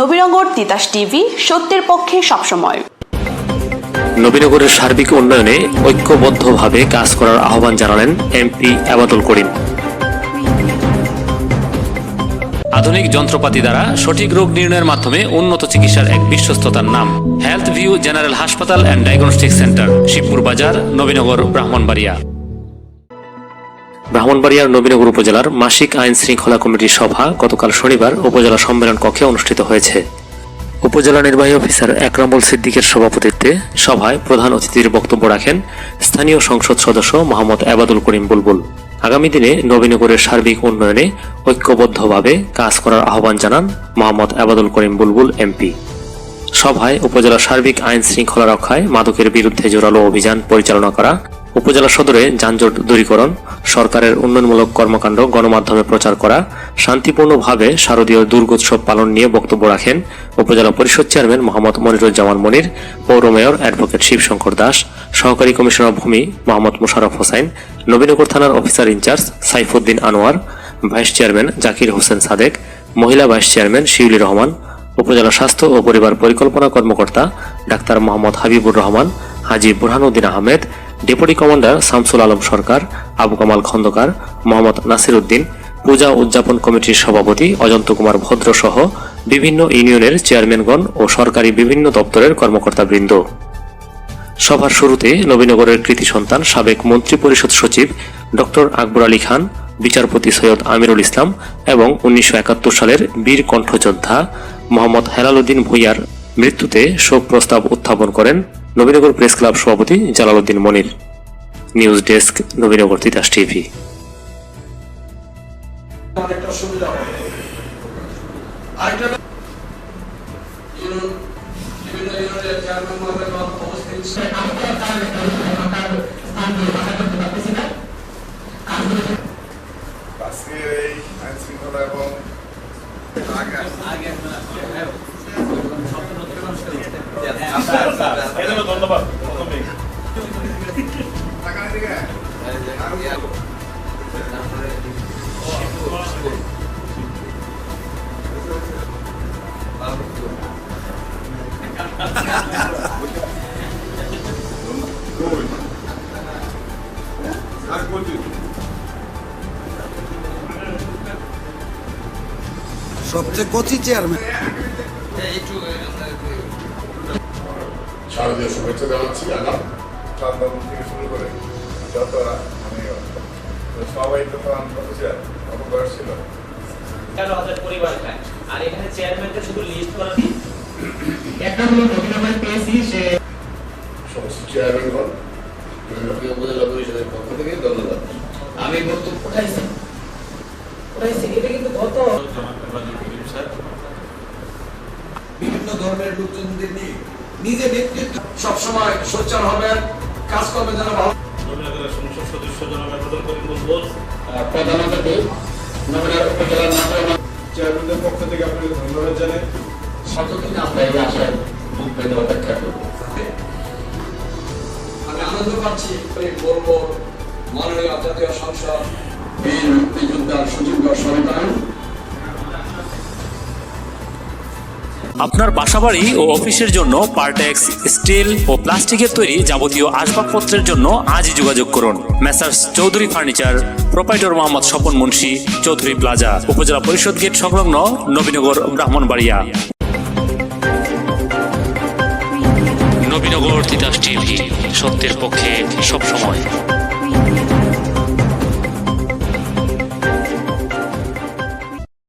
Nabinagar Titas TV, সত্যের পক্ষে সবসময়। নবীনগরের সার্বিক উন্নয়নে ঐক্যবদ্ধভাবে কাজ করার আহ্বান জানালেন এমপি আবাদুল করিম। আধুনিক যন্ত্রপাতি দ্বারা সঠিক রোগ নির্ণয়ের মাধ্যমে উন্নত চিকিৎসার এক বিশ্বস্ততার নাম। হেলথ ভিউ জেনারেল হাসপাতাল and diagnostic centre, Shibpur Bazar, Nabinagar, Brahmanbaria. ব্রাহ্মণবাড়িয়ার নবীনগর উপজেলার মাসিক আইন শৃঙ্খলা কমিটির সভা গতকাল শনিবার উপজেলা সম্মেলন কক্ষে অনুষ্ঠিত হয়েছে। উপজেলা নির্বাহী অফিসার একরামুল সিদ্দিকের সভাপতিত্বে সভায় প্রধান অতিথির বক্তব্য রাখেন স্থানীয় সংসদ সদস্য মোহাম্মদ আবাদুল করিম বুলবুল। আগামী দিনে নবীনগরের সার্বিক উন্নয়নে ঐক্যবদ্ধভাবে কাজ করার আহ্বান জানান মোহাম্মদ আবাদুল করিম বুলবুল এমপি। সভায় উপজেলা সার্বিক আইন শৃঙ্খলা রক্ষায় মাদকের বিরুদ্ধে জোরালো অভিযান পরিচালনা করা, উপজেলা সদরে যানজট দূরীকরণ সরকারের উন্নয়নমূলক কর্মকাণ্ড, গণমাধ্যমে প্রচার করা, শান্তিপূর্ণভাবে শারদীয় দুর্গোৎসব পালন নিয়ে বক্তব্য রাখেন উপজেলা পরিষদ চেয়ারম্যান মোহাম্মদ মনিরুজ্জামান মনির, পৌর মেয়র অ্যাডভোকেট শিবশঙ্কর দাস, সহকারী কমিশনার ভূমি মোহাম্মদ মোশাররফ হোসাইন, নবীনগর থানার officer in charge Saifuddin Anwar, vice chairman Zakir Hossain Sadek, মহিলা ভাইস চেয়ারম্যান শিউলি রহমান, উপজেলা স্বাস্থ্য ও পরিবার পরিকল্পনা কর্মকর্তা doctor Mohammad Habibur Rahman, Haji Burhanuddin Ahmed deputy commander Shamsul Alam Sarkar, Abu Kamal Khandakar, Mohammad Nasir Uddin পূজা উদযাপন কমিটির সভাপতি অজন্ত কুমার ভদ্র সহ বিভিন্ন ইউনিয়নের চেয়ারম্যানগণ ও সরকারি বিভিন্ন দপ্তরের কর্মকর্তাবৃন্দ। সভার শুরুতে নবীনগরের কৃতি সন্তান সাবেক মন্ত্রী পরিষদ সচিব ডক্টর আকবর আলী খান, বিচারপতি সৈয়দ আমিরুল ইসলাম এবং উনিশশো একাত্তর সালের বীর কণ্ঠযোদ্ধা মোহাম্মদ হেলালুদ্দিন ভুইয়ার মৃত্যুতে শোক প্রস্তাব উত্থাপন করেন নবীনগর প্রেস ক্লাব সভাপতি Jalaluddin Monir. News desk, Nabinagar Titas TV. এই আইন শৃঙ্খলা এবং সবচেয়ে কচি চেয়ারম্যান শারদীয় শুভেচ্ছা জানাচ্ছি আগাম। থেকে শুরু করে যত মানে সবাই তো কত ছিল কত বয়স ছিল। এগারো হাজার পরিবার আর এখানে চেয়ারম্যানকে শুধু লিস্ট করা একটা হলো বিভিন্ন উপজেলা পরিষদের পক্ষ থেকে ধন্যবাদ। আমি বক্তব্য উঠাইছি উঠাইছি এটা কিন্তু গত বিভিন্ন ধর্মের লোকজনদের নিয়ে নিজে নেতৃত্ব সবসময় সোচ্চার হবেন। কাজকর্মে যেন ভালো সংসদ সদস্য জনাব করিম বুলবুল চেয়ারম্যানদের পক্ষ থেকে আপনাকে ধন্যবাদ জানাই। শতদিন আমরা এই আশায় বুক আনন্দ পাচ্ছি এই বলব মাননীয় জাতীয় সংসদ বীর মুক্তিযোদ্ধার সুযোগ্য সন্তান। আপনার বাসাবাড়ি ও অফিসের জন্য পার্টেক্স স্টিল ও প্লাস্টিকের তৈরি যাবতীয় আসবাবপত্রের জন্য আজই যোগাযোগ করুন। Messrs Chowdhury furniture proprietor Mohammad Swapan Munshi Chowdhury plaza upazila parishad gate সংলগ্ন নবীনগর ব্রাহ্মণবাড়িয়া। নবীনগর তিতাস টিভি। সত্যের পক্ষে সবসময়।